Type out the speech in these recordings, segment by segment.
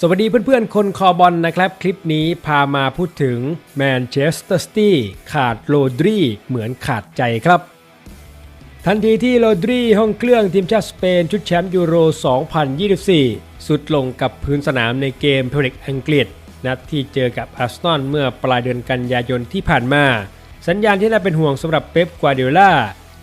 สวัสดีเพื่อนๆ คนคอบอลนะครับ คลิปนี้พามาพูดถึงแมนเชสเตอร์ซิตี้ขาดโรดรีเหมือนขาดใจครับ ทันทีที่โรดรีห้องเครื่องทีมชาติสเปน ชุดแชมป์ยูโร 2024 สุดลงกับพื้นสนามในเกมเพลิกอังกฤษ นัดที่เจอกับอาร์เซนอลเมื่อปลายเดือนกันยายนที่ผ่านมา สัญญาณที่น่าเป็นห่วงสำหรับเป๊ปกวาร์ดิโอลา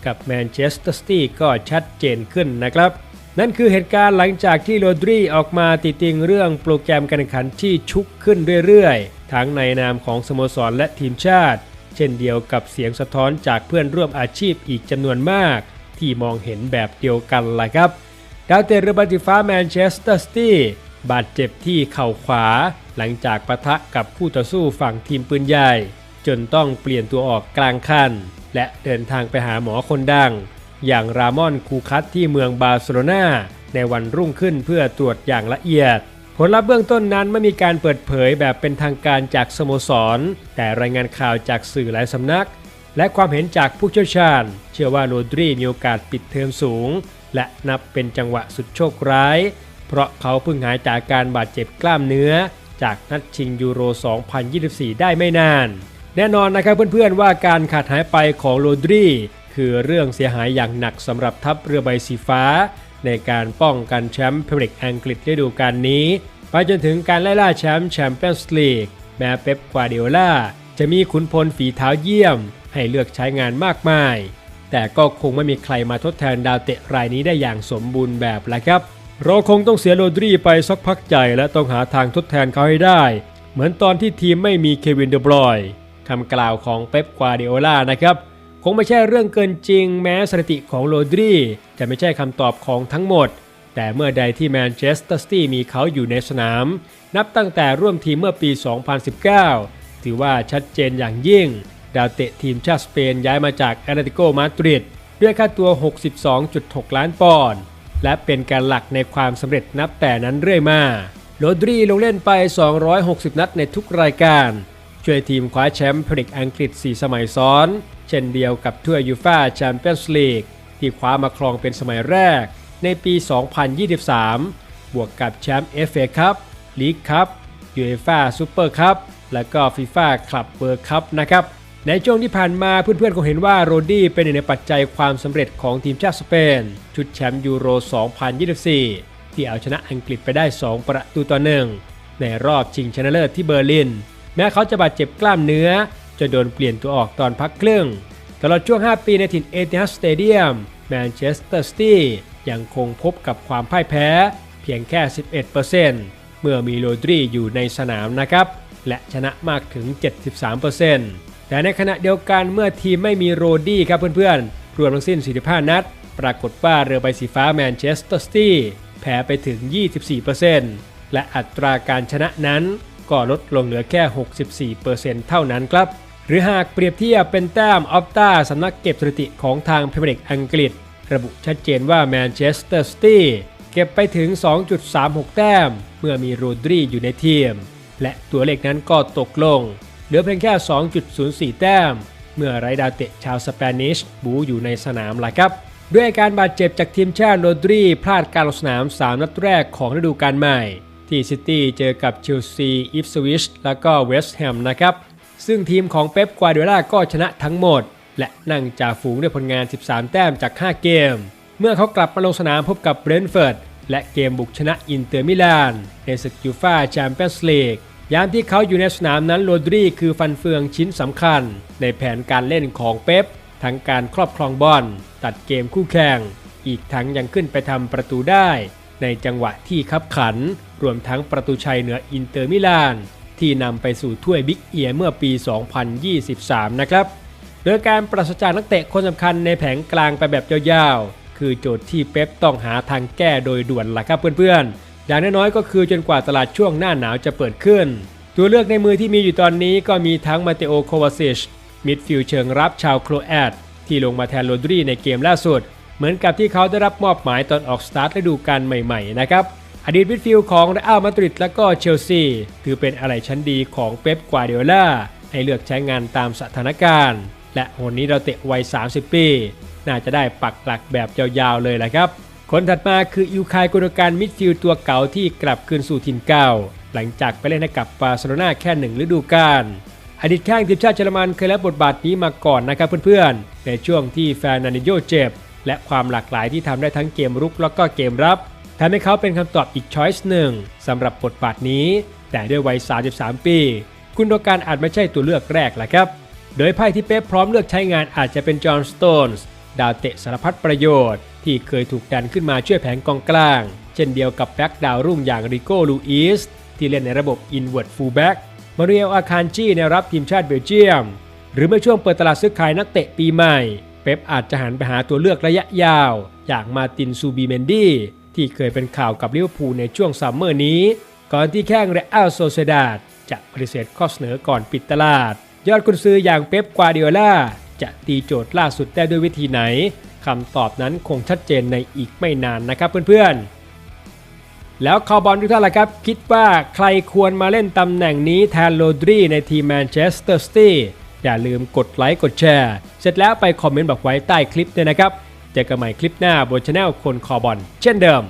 กับแมนเชสเตอร์ซิตี้ก็ชัดเจนขึ้นนะครับ นั่นคือเหตุการณ์หลังจากที่โรดรีออกมาติติงเรื่องโปรแกรมการแข่งขันที่ชุกขึ้นเรื่อยๆ ทั้งในนามของสโมสรและทีมชาติ เช่นเดียวกับเสียงสะท้อนจากเพื่อนร่วมอาชีพอีกจำนวนมาก ที่มองเห็นแบบเดียวกันล่ะครับ ดาวเตะเรือบัติฟ้าแมนเชสเตอร์ซิตี้บาดเจ็บที่เข่าขวา หลังจากปะทะกับผู้ต่อสู้ฝั่งทีมปืนใหญ่ จนต้องเปลี่ยนตัวออกกลางคันและเดินทางไปหาหมอคนดัง อย่างรามอนคูคัตที่เมืองบาร์เซโลนาในวันรุ่งขึ้นเพื่อตรวจอย่างละเอียด ผลลัพธ์เบื้องต้นนั้นไม่มีการเปิดเผยแบบเป็นทางการจากสโมสร แต่รายงานข่าวจากสื่อหลายสำนัก และความเห็นจากผู้เชี่ยวชาญ เชื่อว่าโรดรีมีโอกาสปิดเทอมสูง และนับเป็นจังหวะสุดโชคร้าย เพราะเขาเพิ่งหายจากการบาดเจ็บกล้ามเนื้อ จากนัดชิงยูโร 2024 ได้ไม่นาน แน่นอนนะครับเพื่อนๆว่าการขาดหายไปของโรดรี คือเรื่องเสียหายอย่างหนักสำหรับทัพเรือใบสีฟ้า ในการป้องกันแชมป์พรีเมียร์ลีกอังกฤษฤดูกาลนี้ ไปจนถึงการไล่ล่าแชมป์แชมเปี้ยนส์ลีกแม้เป๊ปกวาร์ดิโอลาจะมีขุนพลฝีเท้าเยี่ยม ให้เลือกใช้งานมากมาย แต่ก็คงไม่มีใครมาทดแทนดาวเตะรายนี้ได้อย่างสมบูรณ์แบบละครับ เราคงต้องเสียโรดรีไปสักพักใหญ่และต้องหาทางทดแทนเขาให้ได้ เหมือนตอนที่ทีมไม่มีเควินเดอบรอยคำกล่าวของเป๊ปกวาร์ดิโอลานะครับ คงไม่ใช่เรื่องเกินจริงแม้สถิติของโรดรีจะไม่ใช่คำตอบของทั้งหมด แต่เมื่อใดที่แมนเชสเตอร์ซิตี้มีเขาอยู่ในสนาม นับตั้งแต่ร่วมทีมเมื่อปี 2019 ถือว่าชัดเจนอย่างยิ่ง ดาวเตะทีมชาติสเปนย้ายมาจากแอตเลติโกมาดริดด้วยค่าตัว 62.6 ล้านปอนด์และเป็นการหลักในความสำเร็จนับแต่นั้นเรื่อยมาโรดรีลงเล่นไป 260 นัดในทุกรายการ ช่วยทีมคว้าแชมป์พรีเมียร์ลีกอังกฤษ 4 สมัยซ้อน ช่นเดียวกับถ้วยยูฟ่าแชมเปี้ยนส์ลีกที่คว้ามาครองเป็นสมัยแรกในปี 2023 บวกกับแชมป์เอฟเอคัพลีกคัพยูเอฟ่าซูเปอร์คัพและก็ฟีฟ่าคลับเวิร์คัพนะครับในช่วงที่ผ่านมาเพื่อนๆคงเห็นว่าโรดี้เป็นหนึ่งในปัจจัยความสำเร็จของทีมชาติสเปน ชุดแชมป์ยูโร 2024 ที่เอาชนะอังกฤษไปได้ 2 ประตูต่อหนึ่งในรอบชิงชนะเลิศที่เบอร์ลิน แม้เขาจะบาดเจ็บกล้ามเนื้อ จนโดนเปลี่ยนตัวออกตอนพักครึ่ง ตลอดช่วง 5 ปีในถิ่นเอติฮัดสเตเดียมแมนเชสเตอร์ซิตี้ยังคงพบกับความพ่ายแพ้เพียงแค่ 11%เมื่อมีโรดรีอยู่ในสนามนะครับ และชนะมากถึง 73%แต่ในขณะเดียวกันเมื่อทีมไม่มีโรดี้ครับเพื่อนๆ รวมทั้งสิ้น 45 นัด ปรากฏว่าเรือใบสีฟ้าแมนเชสเตอร์ซิตี้แพ้ไปถึง 24%และอัตราการชนะนั้น ก็ลดลงเหลือแค่ 64%เท่านั้นครับ หรือหากเปรียบเทียบเป็นแต้มออฟตาสำนักเก็บสถิติของทางพรีเมียร์ลีกอังกฤษ ระบุชัดเจนว่าแมนเชสเตอร์ซิตี้เก็บไปถึง 2.36 แต้ม เมื่อมีโรดรีอยู่ในทีม และตัวเลขนั้นก็ตกลง เหลือเพียงแค่ 2.04 แต้ม เมื่อไรดาวเตะชาวสเปนิชบูอยู่ในสนามล่ะครับ ด้วยอาการบาดเจ็บจากทีมชาติโรดรีพลาดการลงสนาม 3 นัดแรกของฤดูกาลใหม่ ที่ซิตี้เจอกับเชลซีอิฟสวิชและก็เวสต์แฮมนะครับ ซึ่งทีมของเป๊ปกวาร์ดิโอลาก็ชนะทั้งหมด และนั่งจ่าฝูงด้วยผลงาน 13 แต้มจาก 5 เกม เมื่อเขากลับมาลงสนามพบกับเบรนท์เฟิร์ดและเกมบุกชนะอินเตอร์มิลานในศึกยูฟ่าแชมเปี้ยนส์ลีกยามที่เขาอยู่ในสนามนั้นโรดรีคือฟันเฟืองชิ้นสำคัญ ในแผนการเล่นของเป๊ปทั้งการครอบครองบอลตัดเกมคู่แข่ง อีกทั้งยังขึ้นไปทำประตูได้ ในจังหวะที่คับขัน รวมทั้งประตูชัยเหนืออินเตอร์มิลาน ที่นำไปสู่ถ้วยบิ๊กเอียเมื่อปี 2023 นะครับโดยการปราศจากนักเตะคนสำคัญในแผงกลางไปแบบยาวๆ คือโจทย์ที่เป๊ปต้องหาทางแก้โดยด่วนล่ะครับเพื่อนๆ อย่างน้อยๆ ก็คือจนกว่าตลาดช่วงหน้าหนาวจะเปิดขึ้น ตัวเลือกในมือที่มีอยู่ตอนนี้ก็มีทั้งมาเตโอโควาซิช มิดฟิลเชิงรับชาวโครแอตที่ลงมาแทนโรดรีในเกมล่าสุด เหมือนกับที่เขาได้รับมอบหมายตอนออกสตาร์ทฤดูกาลใหม่ๆ นะครับ อดีตมิดฟิลด์ของเรอัลมาดริดและก็เชลซีถือเป็นอะไรชั้นดีของเป๊ปกวาร์ดิโอลาให้เลือกใช้งานตามสถานการณ์ และคนนี้เราเตะวัย 30 ปี น่าจะได้ปักหลักแบบยาวๆเลยแหละครับ คนถัดมาคืออิวคายกุนการมิดฟิลด์ตัวเก่าที่กลับคืนสู่ถิ่นเก่าหลังจากไปเล่นให้กับบาร์เซโลนาแค่หนึ่งฤดูกาลอดีตแข้งทีมชาติเยอรมันเคยรับบทบาทนี้มาก่อนนะครับเพื่อนๆ ในช่วงที่แฟนนานิโยเจ็บ และความหลากหลายที่ทำได้ทั้งเกมรุกแล้วก็เกมรับ ทำให้เขาเป็นคำตอบอีกช้อยส์หนึ่งสำหรับบทบาทนี้ แต่ด้วยวัย 33 ปีกุนโดการอาจไม่ใช่ตัวเลือกแรกแหละครับ โดยไพ่ที่เป๊ปพร้อมเลือกใช้งานอาจจะเป็นจอห์นสโตนส์ดาวเตะสารพัดประโยชน์ ที่เคยถูกดันขึ้นมาช่วยแผงกองกลาง เช่นเดียวกับแบ็กดาวรุ่งอย่างริโก้ลูอิสที่เล่นในระบบ Inward Fullback มาเรียลอาคานจีในรับทีมชาติเบลเยียม หรือเมื่อช่วงเปิดตลาดซื้อขายนักเตะปีใหม่ เป๊ปอาจจะหันไปหาตัวเลือกระยะยาว อย่างมาตินซูบีเมนดี้ ที่เคยเป็นข่าวกับลิเวอร์พูลในช่วงซัมเมอร์นี้ ก่อนที่แข้งเรอัลโซเซดาดจะปฏิเสธข้อเสนอก่อนปิดตลาด ยอดกุนซืออย่างเป๊ปกวาร์ดิโอลาจะตีโจทย์ล่าสุดได้ด้วยวิธีไหนคำตอบนั้นคงชัดเจนในอีกไม่นานนะครับเพื่อนๆ แล้วคาวบอลทุกท่านล่ะครับ คิดว่าใครควรมาเล่นตำแหน่งนี้แทนโรดรีในทีมแมนเชสเตอร์ซิตี้อย่าลืมกดไลค์กดแชร์ เสร็จแล้วไปคอมเมนต์บอกไว้ใต้คลิปด้วยนะครับ เจอกันใหม่คลิปหน้าบนช anel คนคอบอลเช่นเดิม